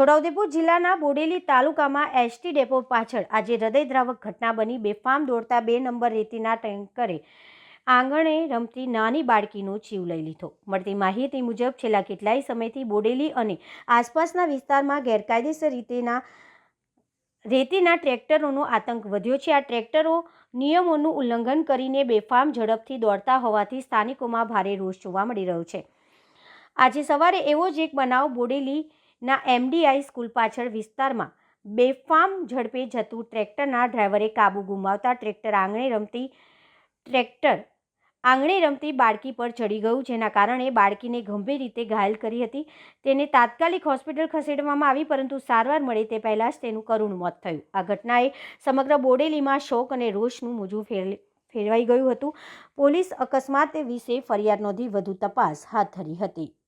છોટાઉદેપુર જિલ્લાના બોડેલી તાલુકામાં ST depot પાછળ આજે હૃદયદ્રાવક ઘટના બની. બેફામ દોડતા બે નંબર રેતીના ટેન્કરે આંગણે રમતી નાની બાળકીનો જીવ લઈ લીધો. મળતી માહિતી મુજબ છેલ્લા કેટલાય સમયથી બોડેલી અને આસપાસના વિસ્તારમાં ગેરકાયદેસર રીતેના રેતીના ટ્રેક્ટરોનો આતંક વધ્યો છે. આ ટ્રેક્ટરો નિયમોનું ઉલ્લંઘન કરીને બેફામ ઝડપથી દોડતા હોવાથી સ્થાનિકોમાં ભારે રોષ જોવા મળી રહ્યો છે. આજે સવારે એવો જ એક બનાવ ના એમડીઆઈ સ્કૂલ પાછળ વિસ્તારમાં બેફામ ઝડપે જતું ટ્રેક્ટરના ડ્રાઈવરે કાબુ ગુમાવતા ટ્રેક્ટર આંગણે રમતી ટ્રેક્ટર આંગણે રમતી બાળકી પર ચડી ગયું, જેના કારણે બાળકીને ગંભીર રીતે ઘાયલ કરી હતી. તેને તાત્કાલિક હોસ્પિટલ ખસેડવામાં આવી, પરંતુ સારવાર મળે તે પહેલાં જ તેનું કરુણ મોત થયું. આ ઘટનાએ સમગ્ર બોડેલીમાં શોક અને રોષનું મોજું ફેરવાઈ ગયું હતું. પોલીસ અકસ્માત વિશે ફરિયાદ નોંધી વધુ તપાસ હાથ ધરી હતી.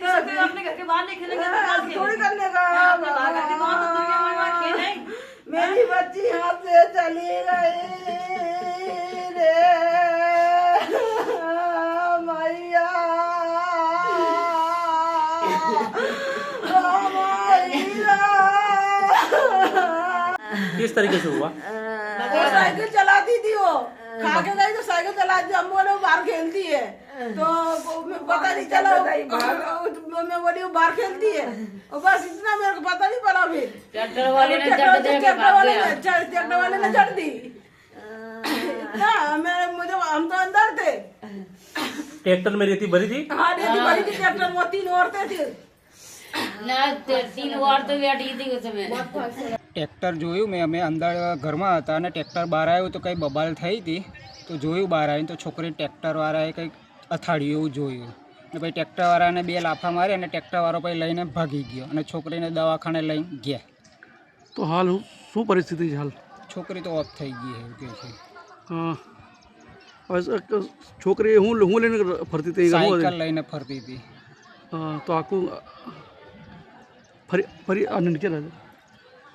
है जाते हैं बच्चे के साथ अपने घर के बाहर नहीं खेलेंगे तो कहाँ हाँ, थोड़ी खेलेंगे करने का अपने बाहर घर के बाहर तो दुनिया में वहाँ खेल है मेरी बच्ची हाथ से चली गई रे मैया मैया। किस तरीके से हुआ वो साइकिल चलाती थी वो खा के गई तो साइकिल चलाती हम बोले वो बाहर खेलती है तो वो- मैं पता नहीं चला वो- मैं बोली वो बाहर खेलती है और बस इतना मेरे को पता नहीं पड़ा फिर ट्रैक्टर वाले ने ट्रैक्टर जब जब ट्रैक्टर भाग वाले गया ने चढ़- ट्रैक्टर वाले ने चढ़ दी इतना मैं मुझे हम तो अंदर थे ट्रैक्टर में रेती भरी थी हाँ रेती भरी थी ट्रैक्टर में तीन औरतें थी ना ते- तीन વાર તો બેઠી હતી ઉસ समय ટ્રેક્ટર જોયું મેં અમે અંદર ઘરમાં હતા અને ટ્રેક્ટર બહાર આવ્યું તો કંઈ બબાલ થઈ હતી તો જોયું બહાર આવીને તો છોકરી ટ્રેક્ટરવાળાએ કંઈક અથાડ્યું એવું જોયું ને પછી ટ્રેક્ટરવાળાને બે લાફા મારી અને ટ્રેક્ટરવાળો પછી લઈને ભાગી ગયો અને છોકરીને દવાખાને લઈને ગયા. તો હાલ શું પરિસ્થિતિ છે હાલ? છોકરી તો ઓફ થઈ ગઈ એવું કહે છે. છોકરી હું હું લઈને ફરતી હતી સાયકલ લઈને ફરતી હતી. તો આખું ફરી ફરી અને નીચે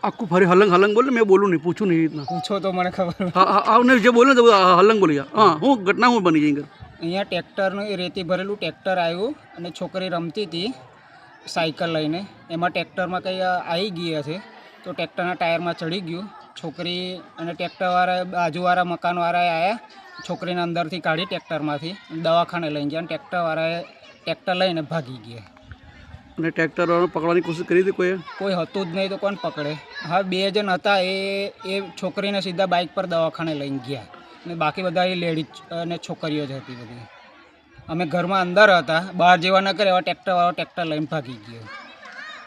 આખું ફરી હલંગ હલંગ બોલે? મેં બોલું નહીં પૂછું નહીં રીતના. પૂછો તો મને ખબર હા આવને જે બોલે તો હલંગ બોલી હા હું ઘટના હું બની ગઈ? અહીંયા ટ્રેક્ટરનું એ રેતી ભરેલું ટ્રેક્ટર આવ્યું અને છોકરી રમતી હતી સાયકલ લઈને. એમાં ટ્રેક્ટરમાં કંઈ આવી ગઈ હશે તો ટ્રેક્ટરના ટાયરમાં ચડી ગયું. છોકરી અને ટ્રેક્ટરવાળા બાજુવાળા મકાનવાળાએ આવ્યા છોકરીને અંદરથી કાઢી ટ્રેક્ટરમાંથી. દવાખાને લઈને ગયા અને ટ્રેક્ટરવાળાએ ટ્રેક્ટર લઈને ભાગી ગયા. અને ટ્રેક્ટર પકડવાની કોશિશ કરી હતી કોઈએ? કોઈ હતું જ નહીં તો કોણ પકડે? હા બે જણ હતા. એ એ છોકરીને સીધા બાઇક પર દવાખાને લઈને ગયા. અને બાકી બધા એ લેડીઝ અને છોકરીઓ જ હતી બધી. અમે ઘરમાં અંદર હતા, બહાર જેવા ન કરે એવા ટ્રેક્ટરવાળો ટ્રેક્ટર લઈને ભાગી ગયો.